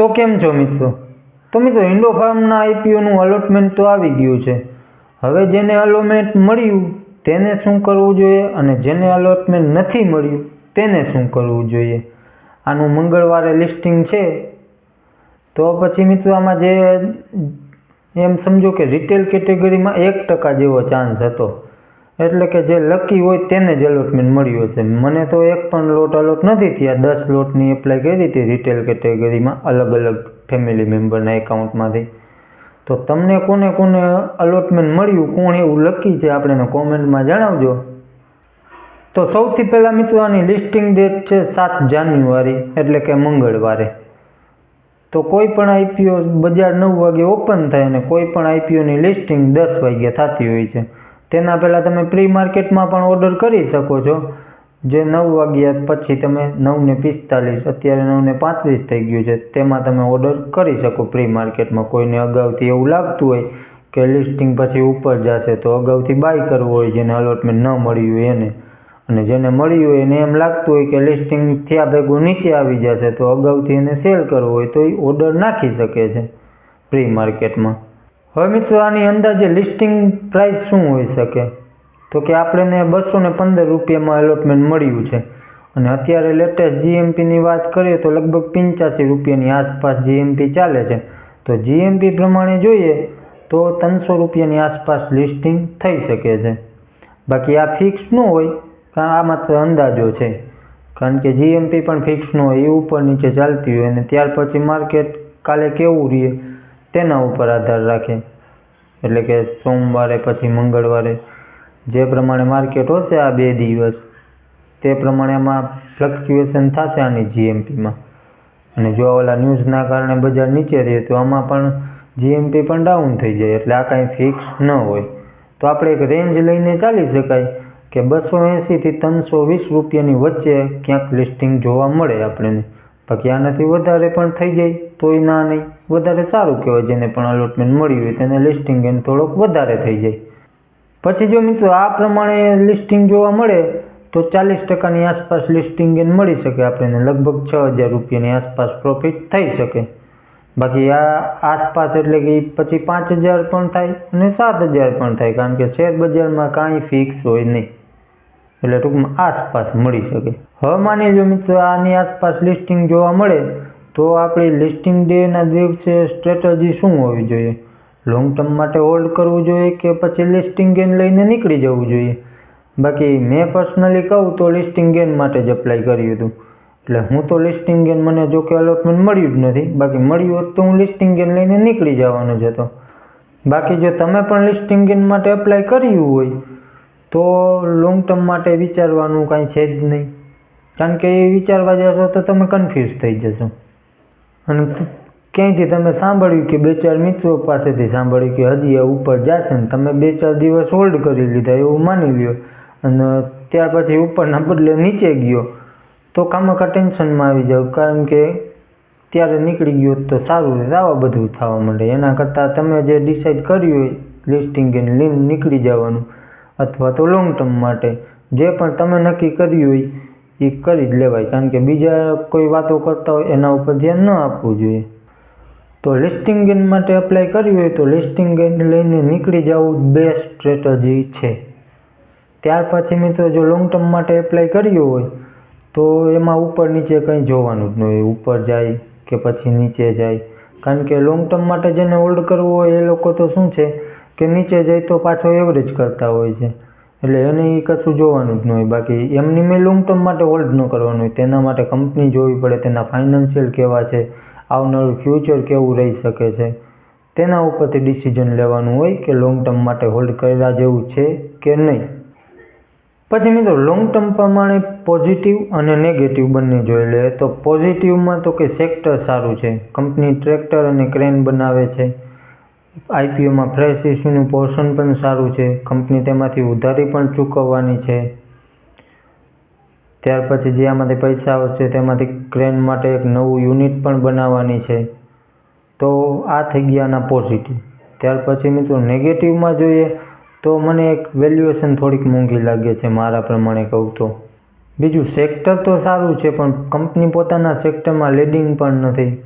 તો કેમ છો મિત્રો? તો મિત્રો ઇન્ડો ફાર્મના આઈપીઓનું અલોટમેન્ટ તો આવી ગયું છે. હવે જેને અલોટમેન્ટ મળ્યું, તેને શું કરવું જોઈએ અને જેને અલોટમેન્ટ નથી મળ્યું, તેને શું કરવું જોઈએ? આનું મંગળવારે લિસ્ટિંગ છે. તો પછી મિત્રો, આમાં જે એમ સમજો કે રિટેલ કેટેગરીમાં એક ટકા જેવો ચાન્સ હતો. એટલે કે જે લકી હોય તેને જ અલોટમેન્ટ મળ્યું હશે. મને તો એક પણ લોટ અલોટ નથી થયા. દસ લોટની એપ્લાય કરી હતી રિટેલ કેટેગરીમાં અલગ અલગ ફેમિલી મેમ્બરના એકાઉન્ટમાંથી તો તમને કોને કોને અલોટમેન્ટ મળ્યું? કોણ એવું લકી છે? આપણે કોમેન્ટમાં જણાવજો. તો સૌથી પહેલાં મિત્રો આની લિસ્ટિંગ ડેટ છે સાત જાન્યુઆરી, એટલે કે મંગળવારે. તો કોઈ પણ આઈપીઓ બજાર નવ વાગે ઓપન થાય અને કોઈ પણ આઈપીઓની લિસ્ટિંગ દસ વાગ્યે થતી હોય છે. તેના પહેલાં તમે પ્રી માર્કેટમાં પણ ઓર્ડર કરી શકો છો. જે નવ વાગ્યા પછી તમે નવને પિસ્તાલીસ, અત્યારે નવને પાંત્રીસ થઈ ગયું છે. તેમાં તમે ઓર્ડર કરી શકો પ્રી માર્કેટમાં કોઈને અગાઉથી એવું લાગતું હોય કે લિસ્ટિંગ પછી ઉપર જશે, તો અગાઉથી બાય કરવું હોય જેને અલોટમેન્ટ ન મળ્યું હોય એને. અને જેને મળ્યું હોય એને એમ લાગતું હોય કે લિસ્ટિંગ થયા ભેગું નીચે આવી જશે, તો અગાઉથી એને સેલ કરવો હોય તો એ ઓર્ડર નાખી શકે છે પ્રી માર્કેટમાં હવે મિત્રો, આની અંદાજે લિસ્ટિંગ પ્રાઇસ શું હોઈ શકે? તો કે આપણને બસો ને પંદર રૂપિયામાં એલોટમેન્ટ મળ્યું છે. અને અત્યારે લેટેસ્ટ જીએમપીની વાત કરીએ તો લગભગ પંચ્યાસી રૂપિયાની આસપાસ જીએમપી ચાલે છે. તો જીએમપી પ્રમાણે જોઈએ તો ત્રણસો રૂપિયાની આસપાસ લિસ્ટિંગ થઈ શકે છે. બાકી આ ફિક્સ ન હોય, કારણ આ માત્ર અંદાજો છે. કારણ કે જીએમપી પણ ફિક્સ ન હોય, એ ઉપર નીચે ચાલતી હોય અને ત્યાર પછી માર્કેટ કાલે કેવું રહે? તેના ઉપર આધાર રાખે. એટલે કે સોમવારે પછી મંગળવારે. જે પ્રમાણે માર્કેટ હશે આ બે દિવસ, તે પ્રમાણે આમાં ફ્લક્ચ્યુએશન થશે આની જીએમપીમાં અને જો ઓલા ન્યૂઝના કારણે બજાર નીચે રહે, તો આમાં પણ જીએમપી પણ ડાઉન થઈ જાય. એટલે આ કાંઈ ફિક્સ ન હોય. તો આપણે એક રેન્જ લઈને ચાલી શકાય કે બસો એંસીથી ત્રણસો વીસ રૂપિયાની વચ્ચે ક્યાંક લિસ્ટિંગ જોવા મળે આપણને. બાકી આનાથી વધારે પણ થઈ જાય. તોય ના નહીં. વધારે સારું કહેવાય જેને પણ અલોટમેન્ટ મળ્યું હોય તેને લિસ્ટિંગ એને થોડોક વધારે થઈ જાય. પછી જો મિત્રો આ પ્રમાણે લિસ્ટિંગ જોવા મળે, તો ચાલીસ ટકાની આસપાસ લિસ્ટિંગ એને મળી શકે. આપણને લગભગ છ હજાર રૂપિયાની આસપાસ પ્રોફિટ થઈ શકે. બાકી આ આસપાસ એટલે કે પછી પાંચ હજાર પણ થાય અને સાત હજાર પણ થાય, કારણ કે શેર બજારમાં કાંઈ ફિક્સ હોય નહીં. એટલે ટૂંકમાં આસપાસ મળી શકે. હવે માની લો મિત્રો, આની આસપાસ લિસ્ટિંગ જોવા મળે તો આપણી લિસ્ટિંગ ડેના દિવસે સ્ટ્રેટજી શું હોવી જોઈએ? લોંગ ટર્મ માટે હોલ્ડ કરવું જોઈએ કે પછી લિસ્ટિંગ ગેન લઈને નીકળી જવું જોઈએ? બાકી મેં પર્સનલી કહું તો લિસ્ટિંગ ગેન માટે જ અપ્લાય કર્યું હતું. એટલે હું તો લિસ્ટિંગ ગેન મને જો કે અલોટમેન્ટ મળ્યું જ નથી. બાકી મળ્યું હોત તો હું લિસ્ટિંગ ગેન લઈને નીકળી જવાનો જ હતો. બાકી જો તમે પણ લિસ્ટિંગ ગેન માટે અપ્લાય કર્યું હોય, તો લોંગ ટર્મ માટે વિચારવાનું કાંઈ છે જ નહીં. કારણ કે એ વિચારવા જશો તો તમે કન્ફ્યુઝ થઈ જશો. અને ક્યાંયથી તમે સાંભળ્યું કે બે ચાર મિત્રો પાસેથી સાંભળ્યું કે હજી આ ઉપર જશે ને તમે બે ચાર દિવસ હોલ્ડ કરી લીધા એવું માની લ્યો. અને ત્યાર પછી ઉપરના બદલે નીચે ગયો. તો કામકા ટેન્શનમાં આવી જાવ, કારણ કે ત્યારે નીકળી ગયો તો સારું રહે, આવા બધું થવા માંડે. એના કરતાં તમે જે ડિસાઇડ કર્યું હોય લિસ્ટિંગ એને લીન નીકળી જવાનું. અથવા તો લોંગ ટર્મ માટે. જે પણ તમે નક્કી કર્યું હોય એ કરી જ લેવાય. કારણ કે બીજા કોઈ વાતો કરતા હોય, એના ઉપર ધ્યાન ન આપવું જોઈએ. તો લિસ્ટિંગ ગેન માટે અપ્લાય કરવી હોય તો લિસ્ટિંગ ગેન લઈને નીકળી જવું બેસ્ટ સ્ટ્રેટજી છે. ત્યાર પછી મિત્રો જો લોંગ ટર્મ માટે એપ્લાય કર્યું હોય, તો એમાં ઉપર નીચે કંઈ જોવાનું જ ન હોય. ઉપર જાય કે પછી નીચે જાય. કારણ કે લોંગ ટર્મ માટે જેને હોલ્ડ કરવું હોય, એ લોકો તો શું છે કે નીચે જાય તો પાછો એવરેજ કરતા હોય છે. એટલે એને એ કશું જોવાનું જ ન હોય. બાકી એમની મેં લોંગ ટર્મ માટે હોલ્ડ ન કરવાનું હોય. તેના માટે કંપની જોવી પડે, તેના ફાઇનાન્શિયલ કેવા છે, આવનારું ફ્યુચર કેવું રહી શકે છે. તેના ઉપરથી ડિસિઝન લેવાનું હોય કે લોંગ ટર્મ માટે હોલ્ડ કર્યા જેવું છે કે નહીં. પછી મિત્રો લોંગ ટર્મ પ્રમાણે પોઝિટિવ અને નેગેટિવ બંને જોઈ લે તો પોઝિટિવમાં તો કે સેક્ટર સારું છે. કંપની ટ્રેક્ટર અને ક્રેન બનાવે છે. આઈપીઓમાં ફ્રેશ ઇસ્યુનું પોર્શન પણ સારું છે. કંપની તેમાંથી ઉધારી પણ ચૂકવવાની છે. ત્યાર પછી જે આમાંથી પૈસા આવશે તેમાંથી ક્રેન માટે એક નવું યુનિટ પણ બનાવવાની છે. તો આ થઈ ગયાના પોઝિટિવ ત્યાર પછી મિત્રો નેગેટિવમાં જોઈએ તો મને એક વેલ્યુએશન થોડીક મોંઘી લાગે છે મારા પ્રમાણે કહું તો. બીજું સેક્ટર તો સારું છે પણ કંપની પોતાના સેક્ટરમાં લીડિંગ પણ નથી.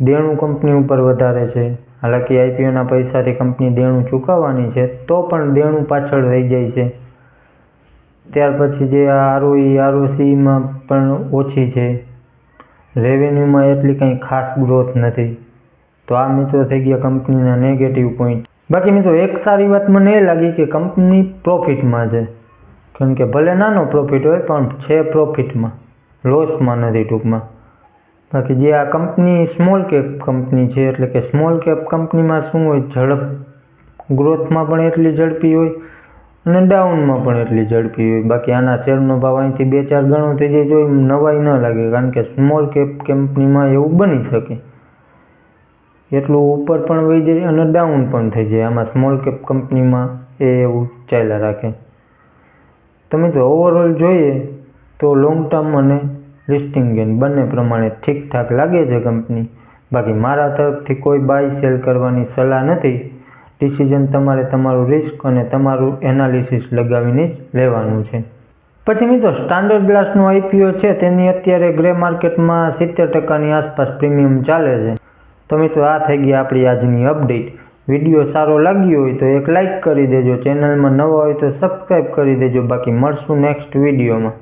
દેણું કંપની ઉપર વધારે છે. હાલાકી આઈપીઓના પૈસાથી કંપની દેણું ચૂકવવાની છે, તો પણ દેણું પાછળ રહી જાય છે. ત્યાર પછી જે આ આરઓઈ, આરઓસીમાં પણ ઓછી છે. રેવન્યુમાં એટલી કંઈ ખાસ ગ્રોથ નથી. તો આ મિત્રો થઈ ગયા કંપનીના નેગેટિવ પોઈન્ટ બાકી મિત્રો, એક સારી વાત મને એ લાગી કે કંપની પ્રોફિટમાં છે. કારણ કે ભલે નાનો પ્રોફિટ હોય, પણ છે પ્રોફિટમાં લોસમાં નથી ટૂંકમાં. બાકી જે આ કંપની સ્મોલ કેપ કંપની છે, એટલે કે સ્મોલ કેપ કંપનીમાં શું હોય, ઝડપ ગ્રોથમાં પણ એટલી ઝડપી હોય અને ડાઉનમાં પણ એટલી ઝડપી હોય. બાકી આના શેરનો ભાવ અહીંથી બે ચાર ગણો થઈ જાય જો નવાઈ ન લાગે, કારણ કે સ્મોલ કેપ કંપનીમાં એવું બની શકે. એટલું ઉપર પણ વહી જાય અને ડાઉન પણ થઈ જાય. આમાં સ્મોલ કેપ કંપનીમાં એ એવું ચાલ્યા રાખે. તમે તો ઓવરઓલ જોઈએ તો લોંગ ટર્મ અને લિસ્ટિંગ બંને પ્રમાણે ઠીકઠાક લાગે છે કંપની. બાકી મારા તરફથી કોઈ બાય સેલ કરવાની સલાહ નથી. ડિસિઝન તમારે તમારું રિસ્ક અને તમારું એનાલિસિસ લગાવીને જ લેવાનું છે. પછી મિત્રો સ્ટાન્ડર્ડ ગ્લાસનું આઈપીઓ છે, તેની અત્યારે ગ્રે માર્કેટમાં સિત્તેર ટકાની આસપાસ પ્રીમિયમ ચાલે છે. તો મિત્રો, આ થઈ ગઈ આપણી આજની અપડેટ વીડિયો સારો લાગ્યો હોય તો એક લાઇક કરી દેજો. ચેનલમાં નવા હોય તો સબસ્ક્રાઈબ કરી દેજો. બાકી મળશું નેક્સ્ટ વિડીયોમાં.